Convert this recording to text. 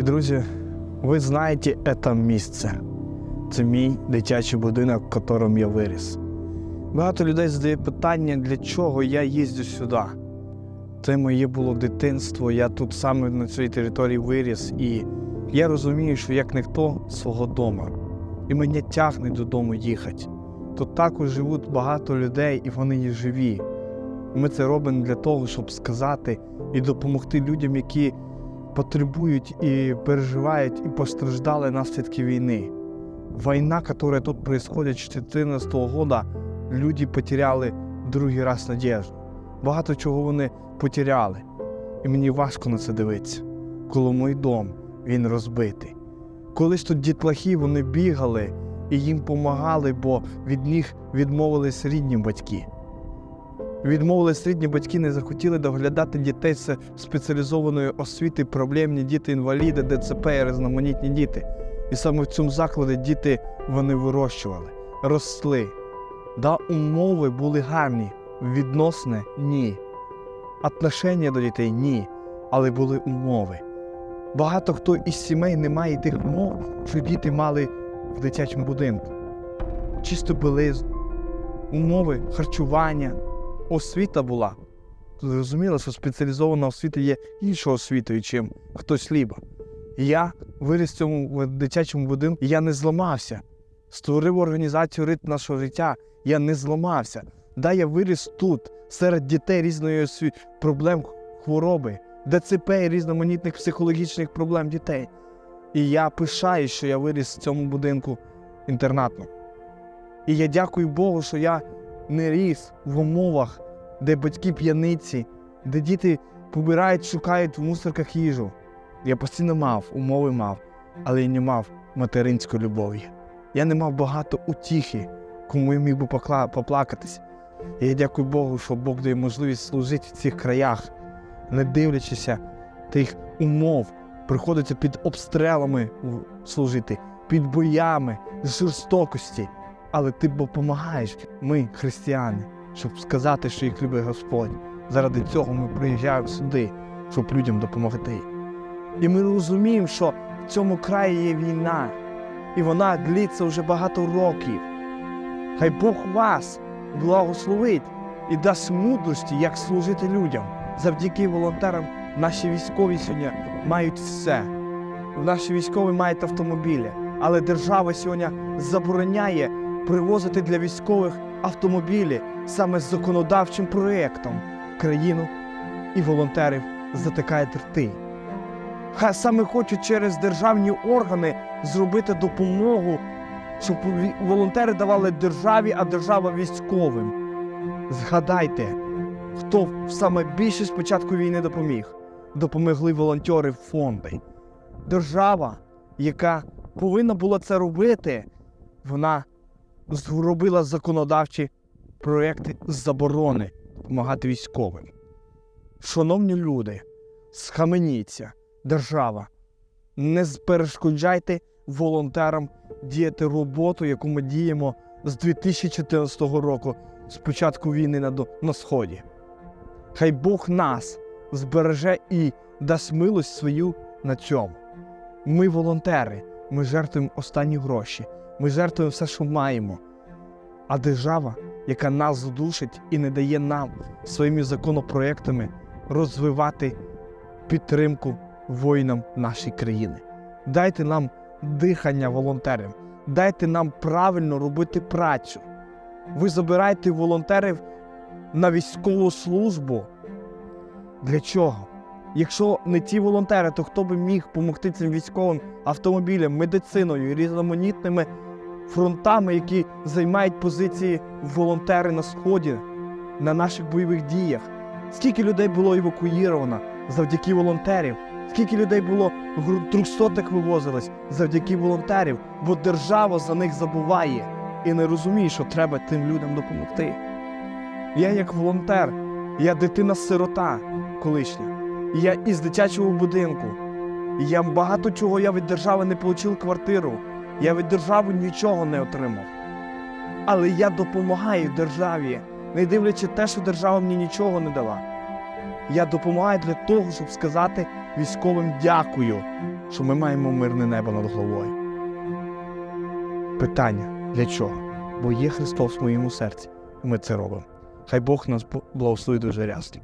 Друзі, ви знаєте це місце. Це мій дитячий будинок, в якому я виріс. Багато людей задає питання, для чого я їздю сюди. Це моє було дитинство, я тут саме на цій території виріс, і я розумію, що як ніхто свого дому. І мене тягне додому їхати. Тут також живуть багато людей, і вони є живі. Ми це робимо для того, щоб сказати і допомогти людям, які потребують і переживають і постраждали наслідки війни. Війна, яка тут происходит з 2014 года, люди потеряли другий раз надіжду. Багато чого вони потеряли. І мені важко на це дивитися. Коли мій дом він розбитий. Колись тут дітлахи вони бігали і їм допомагали, бо від них відмовились рідні батьки. Відмовились рідні батьки, не захотіли доглядати дітей з спеціалізованої освіти, проблемні діти, інваліди, ДЦП і різноманітні діти. І саме в цьому закладі діти вони вирощували, росли. Да, умови були гарні, відносне ні. Отношення до дітей ні, але були умови. Багато хто із сімей не має тих умов, що діти мали в дитячому будинку. Чисто білизну, умови харчування, освіта була. Зрозуміло, що спеціалізована освіта є іншою освітою, чим хтось ліба. Я виріс в цьому дитячому будинку, я не зламався. Створив організацію ритм нашого життя, я не зламався. Да, я виріс тут, серед дітей різної осві... проблем хвороби, ДЦП і різноманітних психологічних проблем дітей. І я пишаю, що я виріс в цьому будинку інтернатно. І я дякую Богу, що я не ріс в умовах, де батьки п'яниці, де діти побирають, шукають в мусорках їжу. Я постійно мав, умови мав, але я не мав материнської любові. Я не мав багато утіхи, кому я міг би покла- поплакатись. Я дякую Богу, що Бог дає можливість служити в цих краях, не дивлячися тих умов, приходиться під обстрелами служити, під боями, жорстокості. Але ти допомагаєш. Ми, християни, щоб сказати, що їх любить Господь. Заради цього ми приїжджаємо сюди, щоб людям допомогти. І ми розуміємо, що в цьому краї є війна, і вона длиться вже багато років. Хай Бог вас благословить і дасть мудрості, як служити людям. Завдяки волонтерам наші військові сьогодні мають все. Наші військові мають автомобілі, але держава сьогодні забороняє привозити для військових автомобілі саме з законодавчим проєктом країну і волонтерів затикають рти. Хай саме хочуть через державні органи зробити допомогу, щоб волонтери давали державі, а держава військовим. Згадайте, хто саме більше з початку війни допоміг. Допомогли волонтери фонди. Держава, яка повинна була це робити, вона зробила законодавчі проекти заборони допомагати військовим. Шановні люди, схаменіться, держава, не перешкоджайте волонтерам діяти роботу, яку ми діємо з 2014 року, з початку війни на, на Сході. Хай Бог нас збереже і дасть милость свою на цьому. Ми волонтери, ми жертвуємо останні гроші, ми жертвуємо все, що маємо. А держава, яка нас задушить і не дає нам своїми законопроектами розвивати підтримку воїнам нашої країни. Дайте нам дихання волонтерам, дайте нам правильно робити працю. Ви забираєте волонтерів на військову службу. Для чого? Якщо не ті волонтери, то хто би міг допомогти цим військовим автомобілям, медициною різноманітними фронтами, які займають позиції волонтери на сході, на наших бойових діях? Скільки людей було евакуїровано завдяки волонтерів? Скільки людей було гру- трьохсотих вивозилось завдяки волонтерів, бо держава за них забуває і не розуміє, що треба тим людям допомогти. Я як волонтер, я дитина-сирота колишня. Я із дитячого будинку. Я багато чого я від держави не отримав квартиру. Я від держави нічого не отримав. Але я допомагаю державі, не дивлячи те, що держава мені нічого не дала. Я допомагаю для того, щоб сказати військовим дякую. що ми маємо мирне небо над головою. Питання для чого? Бо є Христос в моєму серці, і ми це робимо. Хай Бог нас благословить дуже рясно.